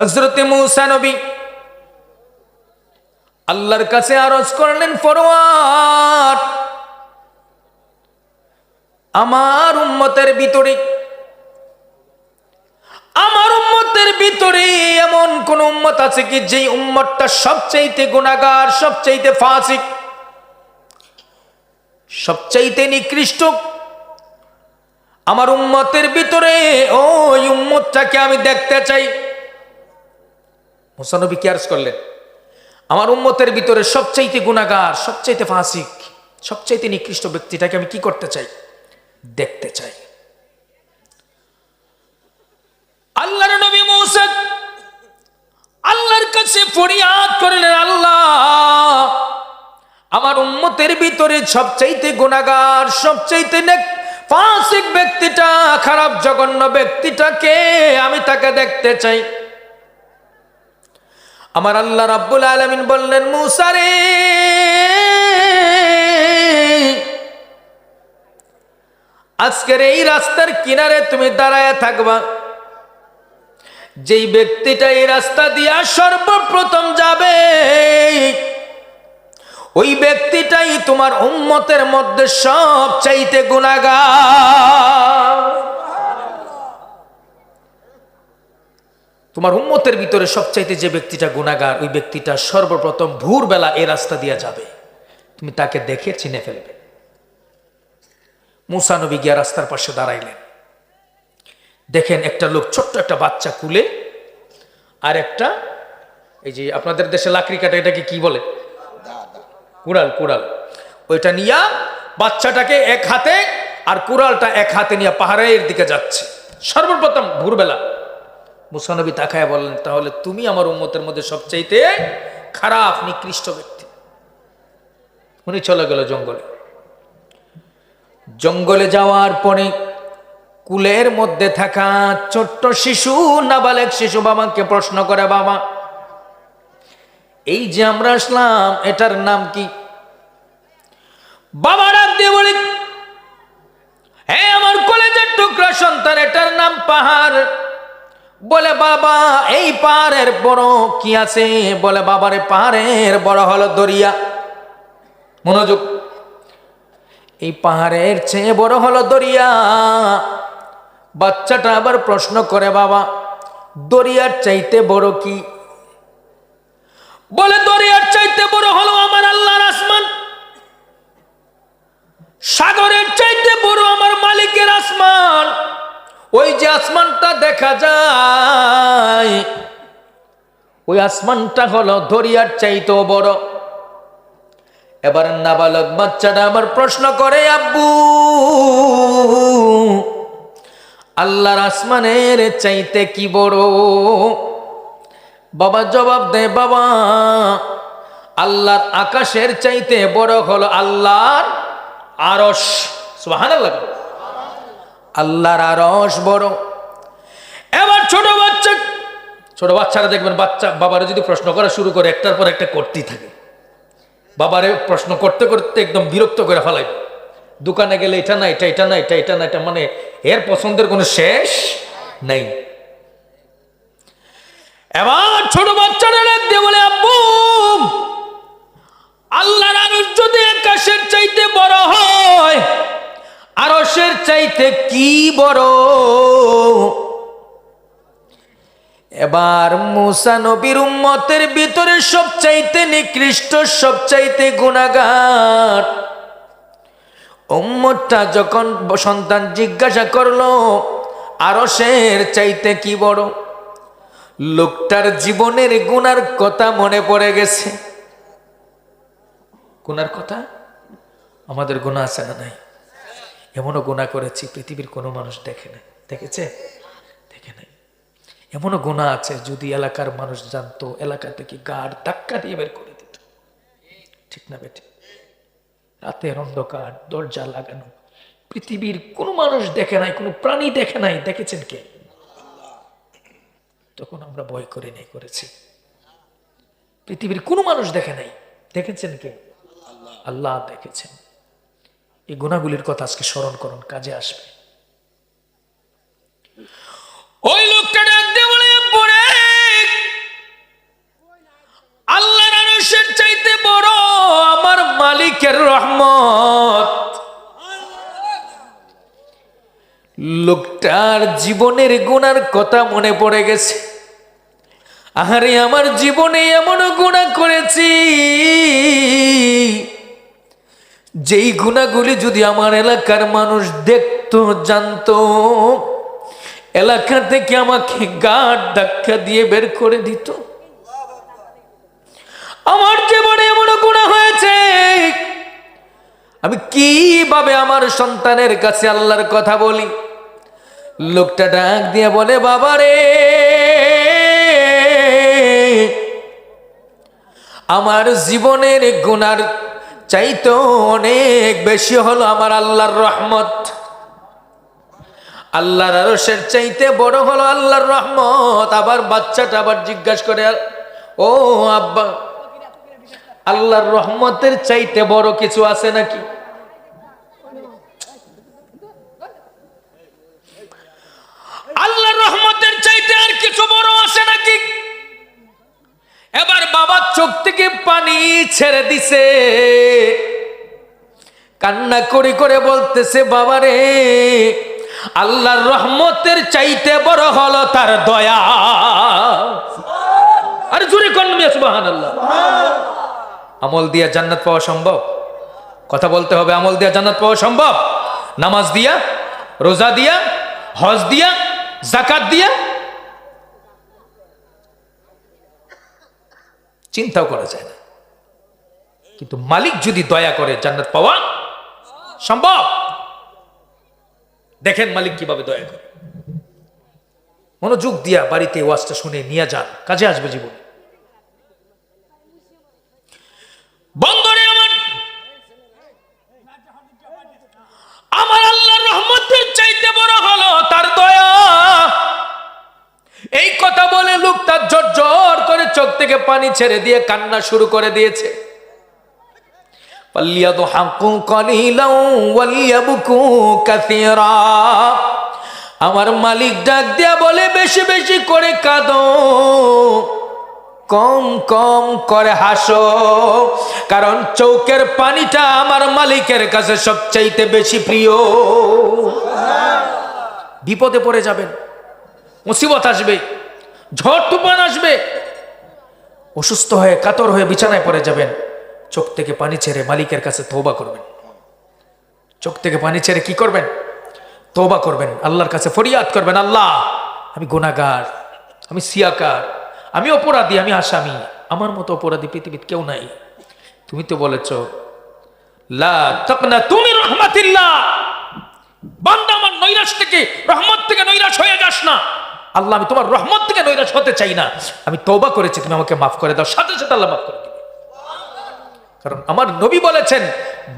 হজরতে মুসা নবী আল্লাহর কাছে আরজ করলেন, ফরওয়ার্ড, আমার উম্মতের ভিতরে, আমার উম্মতের ভিতরে এমন কোন উম্মত আছে কি যেই উম্মতটা সবচাইতে গুণাগার সবচাইতে ফাসিক, সবচাইতে নিকৃষ্ট? আমার উম্মতের ভিতরে ওই উম্মতটাকে আমি দেখতে চাই। মুসানবী কি করলেন। আমার উম্মতের ভিতরে সবচাইতে গুণাগার সবচাইতে ফাঁসিক, সবচাইতে নিকৃষ্ট ব্যক্তিটাকে আমি কি করতে চাই? দেখতে চাই। আল্লাহর নবী মৌসা, আল্লাহর কাছে ফরিয়াদ করলেন, আল্লাহ, আমার উম্মতের ভিতরে সবচাইতে গুণাগার সবচাইতে ফাসিক ব্যক্তিটা, খারাপ জঘন্য ব্যক্তিটাকে আমি তাকে দেখতে চাই। আমার আল্লাহ রাব্বুল আলামিন বললেন মুসারে আজকের এই রাস্তার কিনারে তুমি দাঁড়ায় থাকবা। যেই ব্যক্তিটা এই রাস্তা দিয়া সর্বপ্রথম যাবে, ওই ব্যক্তিটাই তোমার উম্মতের মধ্যে সব চাইতে গুণাগার তোমার উম্মতের ভিতরে সবচাইতে যে ব্যক্তিটা গুণাগার ওই ব্যক্তিটা সর্বপ্রথম ভোরবেলা এ রাস্তা দিয়ে যাবে। তুমি তাকে দেখে চিনে ফেলবে। মুসানবী গিয়া রাস্তার পাশে দাঁড়াইলেন। দেখেন একটা লোক ছোট্ট একটা বাচ্চা কুলে, আর একটা, এই যে আপনাদের দেশে লাকড়ি কাটা, এটাকে কি বলে? কুড়াল কুড়াল। ওইটা নিয়া বাচ্চাটাকে এক হাতে, আর কুড়ালটা এক হাতে নিয়ে পাহাড়ের দিকে যাচ্ছে। সর্বপ্রথম ভোরবেলা মুসানবী তাকায় বললেন, তাহলে তুমি আমার উম্মতের মধ্যে সবচাইতে খারাপ, নিকৃষ্ট ব্যক্তি? উনি চলে গেল জঙ্গলে। জঙ্গলে যাওয়ার পরে কুলের মধ্যে থাকা ছোট্ট শিশু, নাবালেক শিশু বাবাকে প্রশ্ন করে, বাবা, এই যে আমরা আসলাম, এটার নাম কি? বাবা ডাক দিয়ে বলি হ্যাঁ আমার কলেজের টুকরা সন্তান, এটার নাম পাহাড়। বলে, বাবা, এই পাহাড়ের বড় কি আছে? বলে, বাবারে পাহাড়ের বড় হলো দরিয়া। মনোযোগ। এই পাহাড়ের চেয়ে বড় হলো দরিয়া। বাচ্চাটা আবার প্রশ্ন করে, বাবা, দরিয়ার চাইতে বড় কি? বলে, দরিয়ার চাইতে বড় হলো আমার আল্লাহর আসমান। সাগরের চাইতে বড় আমার মালিকের আসমান। ওই যে আসমানটা দেখা যায়, ওই আসমানটা হলো দরিয়ার চাইতেও বড়। এবার নাবালক বাচ্চাটা আমার প্রশ্ন করে, আব্বু, আল্লাহর আসমানের চাইতে কি বড়? বাবা জবাব দে বাবা, আল্লাহর আকাশের চাইতে বড় হলো আল্লাহর আরস সুবাহান আল্লাহ আল্লাহর আরস বড়। এবার ছোট বাচ্চা, ছোট বাচ্চারা দেখবেন বাচ্চা, বাবারা যদি প্রশ্ন করা শুরু করে, একটার পর একটা করতেই থাকে। বাবারে প্রশ্ন করতে করতে একদম বিরক্ত করে ফেলাই দোকানে গেলে এটা না, এটা এটা না, এটা এটা না, এটা মানে এর পছন্দের কোনো শেষ নেই। এবার ছোট বাচ্চারা দিয়ে বলে, আব্বু, আল্লাহর আরশ যদি আকাশের চাইতে বড় হয় চাইতে কি বড়? এবার মুসা নবীর উম্মতের ভিতরে সবচাইতে নিকৃষ্ট, সবচাইতে গুণাগার উম্মতটা যখন সন্তান জিজ্ঞাসা করল, আরশের চাইতে কি বড়? লোকটার জীবনের গুনার কথা মনে পড়ে গেছে। গুনার কথা? আমাদের গুণা আছে না নাই? এমনও গুণা করেছি, পৃথিবীর কোনো মানুষ দেখে নাই। দেখেছে? দেখে নাই। এমনও গুণা আছে যদি এলাকার মানুষ জানতো, এলাকা থেকে গাড় ধাক্কা দিয়ে বের করে দিত। ঠিক না বেটে? রাতের অন্ধকার, দরজা লাগানো, পৃথিবীর কোনো মানুষ দেখে নাই, কোনো প্রাণী দেখে নাই। দেখেছেন কে? তখন আমরা ভয় করে নেই করেছি। পৃথিবীর কোনো মানুষ দেখে নাই। দেখেছেন কে? আল্লাহ দেখেছেন। এই গুণাগুলির কথা আজকে স্মরণ করুন, কাজে আসবে। ওই আল্লাহর চাইতে বড় আমার মালিকের রহমত। লোকটার জীবনের গুণার কথা মনে পড়ে গেছে। আহারে, আমার জীবনে এমন গুণা করেছি যেই গুণাগুলি যদি আমার এলাকার মানুষ দেখতো, জানতো, এলাকা থেকে আমাকে গাঢ় ধাক্কা দিয়ে বের করে দিত। আমার জীবনে এমন গুণা হয়েছে, আমি কীভাবে আমার সন্তানের কাছে আল্লাহর কথা বলি? লোকটা ডাক দিয়ে বলে বাবা রে আমার জীবনের গুনার চাইতো অনেক বেশি হলো আমার আল্লাহর রহমত। আল্লাহর আরসের চাইতে বড় হলো আল্লাহর রহমত। আবার বাচ্চাটা আবার জিজ্ঞাসা করে, ও আব্বা, আল্লাহর রহমতের চাইতে বড় কিছু আছে নাকি আল্লাহর রহমতের চাইতে আর কিছু বড় আছে নাকি এবার বাবার চোখ থেকে পানি ছেড়ে দিছে। কান্না করে করে বলতেছে বাবারে আল্লাহর রহমতের চাইতে বড় হলো তার দয়া। আরে জুড়ে কন্যা সুবাহান আল্লাহ আমল দিয়া জান্নাত পাওয়া সম্ভব? কথা বলতে হবে আমল দিয়া জান্নাত পাওয়া সম্ভব? নামাজ দিয়া রোজা দিয়া হজ দিয়া জাকাত দিয়া চিন্তাও করা যায় না। কিন্তু মালিক যদি দয়া করে জান্নাত পাওয়া সম্ভব? দেখেন মালিক কীভাবে দয়া করে। মনোযোগ দিয়া বাড়িতে ওয়াজটা শুনে নিয়ে যান, কাজে আসবে জীবন বন্দরে আমার আমার আল্লাহর রহমতের চাইতে বড় হলো তার দয়া এই কথা বলে লোকটা জোর করে চোখ থেকে পানি ছেড়ে দিয়ে কান্না শুরু করে দিয়েছে। আমার মালিক ডাক দিয়া বলে, বেশি বেশি করে কাঁদ। কম কম করে হাসো। কারণ চৌকের পানিটা আমার মালিকের কাছে সবচাইতে বেশি প্রিয়। বিপদে পড়ে যাবেন। মুসিবত আসবে। ঝড় তুফান আসবে। অসুস্থ হয়ে, কাতর হয়ে বিছানায় পড়ে যাবেন। চোখ থেকে পানি ছেড়ে মালিকের কাছে তৌবা করবেন। চোখ থেকে পানি ছেড়ে কি করবেন? তৌবা করবেন। আল্লাহর কাছে ফরিয়াদ করবেন, আল্লাহ, আমি গুনাগার আমি সিয়াকার, আমি অপরাধী, আমি আসামি, আমার মতো অপরাধী পৃথিবীতে কেউ নাই। তুমি তো বলেছ, লা তুমি রহমাতিল্লাহ থেকে নৈরাশ হয়ে যাস না আল্লাহ, আমি তোমার রহমত থেকে নৈরাশ হতে চাই না। আমি তৌবা করেছি, তুমি আমাকে মাফ করে দাও, সাথে সাথে আল্লাহ মাফ করে দিবে। কারণ আমার নবী বলেছেন,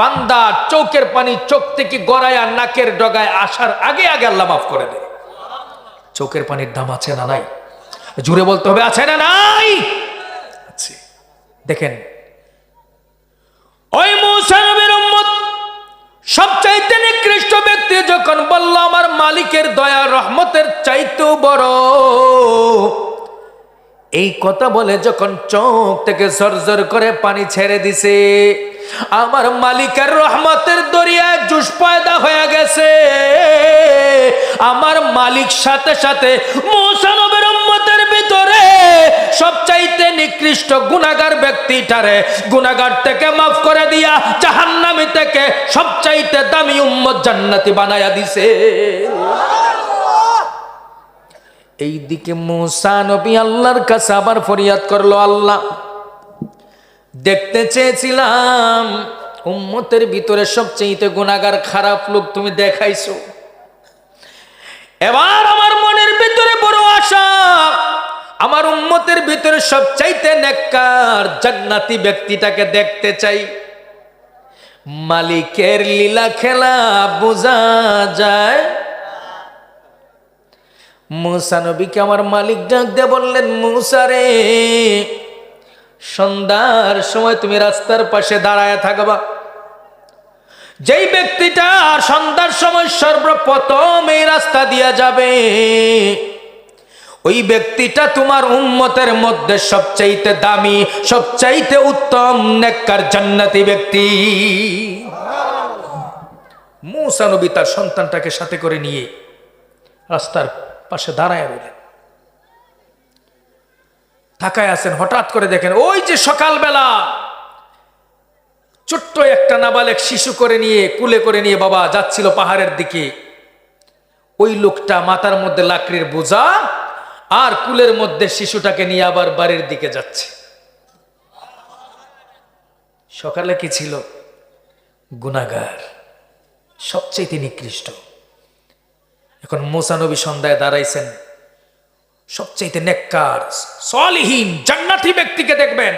বান্দা চোখের পানি চোখ থেকে গড়ায় আর নাকের ডগায় আসার আগে আগে আল্লাহ মাফ করে দেয়। চোখের পানির দাম আছে না নাই? জুড়ে বলতে হবে, আছে না নাই? আছে। দেখেন ব্যক্তি যখন বলল, আমার মালিকের দয়া, রহমতের চাইতেও বড়। এই কথা বলে যখন চোখ থেকে সরজর করে পানি ছেড়ে দিছে, আমার মালিকের রহমতের দরিয়ায় জুস পয়দা হয়ে গেছে। আমার মালিক সাথে সাথে ভিতরে সবচাইতে নিকৃষ্ট গুনাগার ব্যক্তিটারে গুনাগার থেকে মাফ করে দিয়া জাহান্নামি থেকে সবচাইতে দামি উম্মত জান্নাতি বানায়া দিছে। এই দিকে মুসা নবী আল্লাহর কাছে আবার ফরিয়াদ করল আল্লাহ, দেখতে চেয়েছিলাম উম্মতের ভিতরে সবচেয়ে গুণাগার খারাপ লোক তুমি দেখাইছো। এবার আমার মনের ভিতরে বড় আশা আমার উম্মতের ভিতরে সবচাইতে নেককার জান্নাতি ব্যক্তিটাকে দেখতে চাই। মালিকের লীলা খেলা বোঝা যায়। মুসা নবীকে আমার মালিক ডাক দিয়ে বললেন, মুসা রে, সন্ধ্যার সময় তুমি রাস্তার পাশে দাঁড়ায় থাকবা। যেই ব্যক্তিটা সন্ধ্যার সময় সর্বপ্রথম এই রাস্তা দিয়া যাবে ওই ব্যক্তিটা তোমার উম্মতের মধ্যে সবচাইতে দামি, সবচাইতে উত্তম নেককার জান্নাতি ব্যক্তি। মুসানবী তার সন্তানটাকে সাথে করে নিয়ে রাস্তার পাশে দাঁড়ায় রইলেন। তাকায় আছেন, হঠাৎ করে দেখেন, ওই যে সকালবেলা ছোট্ট একটা নাবালেক শিশু করে নিয়ে, কুলে করে নিয়ে বাবা যাচ্ছিল পাহাড়ের দিকে। ওই লোকটা মাথার মধ্যে লাকড়ির বোঝা আর কুলের মধ্যে শিশুটাকে নিয়ে আবার বাড়ির দিকে যাচ্ছে। সকালে কি ছিল? গুনাগার সবচেয়ে নিকৃষ্ট এখন মোসানবী সন্ধ্যায় দাঁড়াইছেন। সবচেয়ে নেককার, সলিহীন, জান্নাতি ব্যক্তিকে দেখবেন।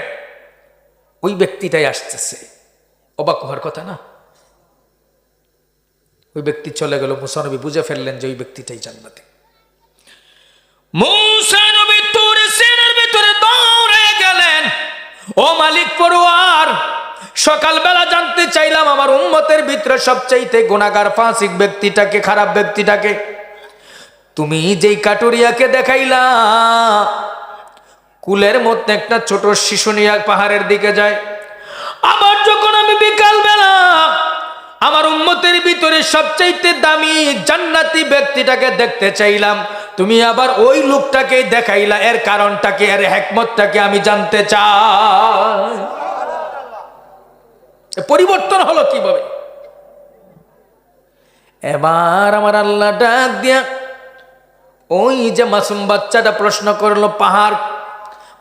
ওই ব্যক্তিটাই আসতেছে। অবাক হওয়ার কথা না? ওই ব্যক্তি চলে গেল। মুসানবী বুঝে ফেললেন যে ওই ব্যক্তিটাই জান্নাতি। সিনের ভিতরে দৌড়ে গেলেন। ও মালিক পড়ুয়ার, সকালবেলা জানতে চাইলাম আমার উম্মতের ভিতরে সবচাইতে গুণাগার ফাঁসিক ব্যক্তিটাকে, খারাপ ব্যক্তিটাকে। তুমি যেই কাটুরিয়াকে দেখাইলা, কুলের মধ্যে একটা ছোট শিশু নিয়ে পাহাড়ের দিকে যায়। আবার যখন আমি বিকাল বেলা আমার উম্মতের ভিতরে সবচাইতে দামি জান্নাতি ব্যক্তিটাকে দেখতে চাইলাম। তুমি আবার ওই লোকটাকে দেখাইলা, এর কারণটাকে এর হেকমতটাকে আমি জানতে চাই? পরিবর্তন হলো কীভাবে? এবার আমার আল্লাহ ডাক দিয়া, ওই যে মাসুম বাচ্চাটা প্রশ্ন করল, পাহাড়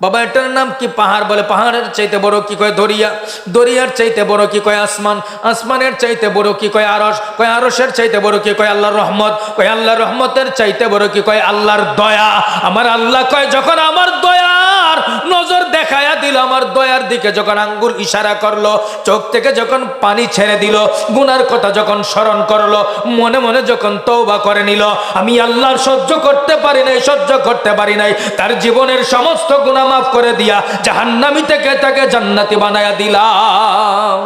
বাবা, এটার নাম কি পাহাড় বলে? পাহাড়ের চাইতে বড় কি কয় দরিয়া? দরিয়ার চাইতে বড় কি কয় আসমান? আসমানের চাইতে বড় কি কয় আরস কয় আরসের চাইতে বড় কি কয় আল্লাহর রহমত? কয় আল্লাহর রহমতের চাইতে বড় কি কয় আল্লাহর দয়া? আমার আল্লাহ কয়, যখন আমার দেখায়া দিল আমার দয়ার দিকে, যখন আঙ্গুল ইশারা করল, চোখ থেকে যখন পানি ছেড়ে দিল, গুনার কথা যখন স্মরণ করল, মনে মনে যখন তৌবা করে নিল, আমি আল্লাহর সহ্য করতে পারি নাই, সহ্য করতে পারি নাই, তার জীবনের সমস্ত গুণা মাফ করে দিয়া জাহান্নামি থেকে তাকে জান্নাতি বানায়া দিলাম।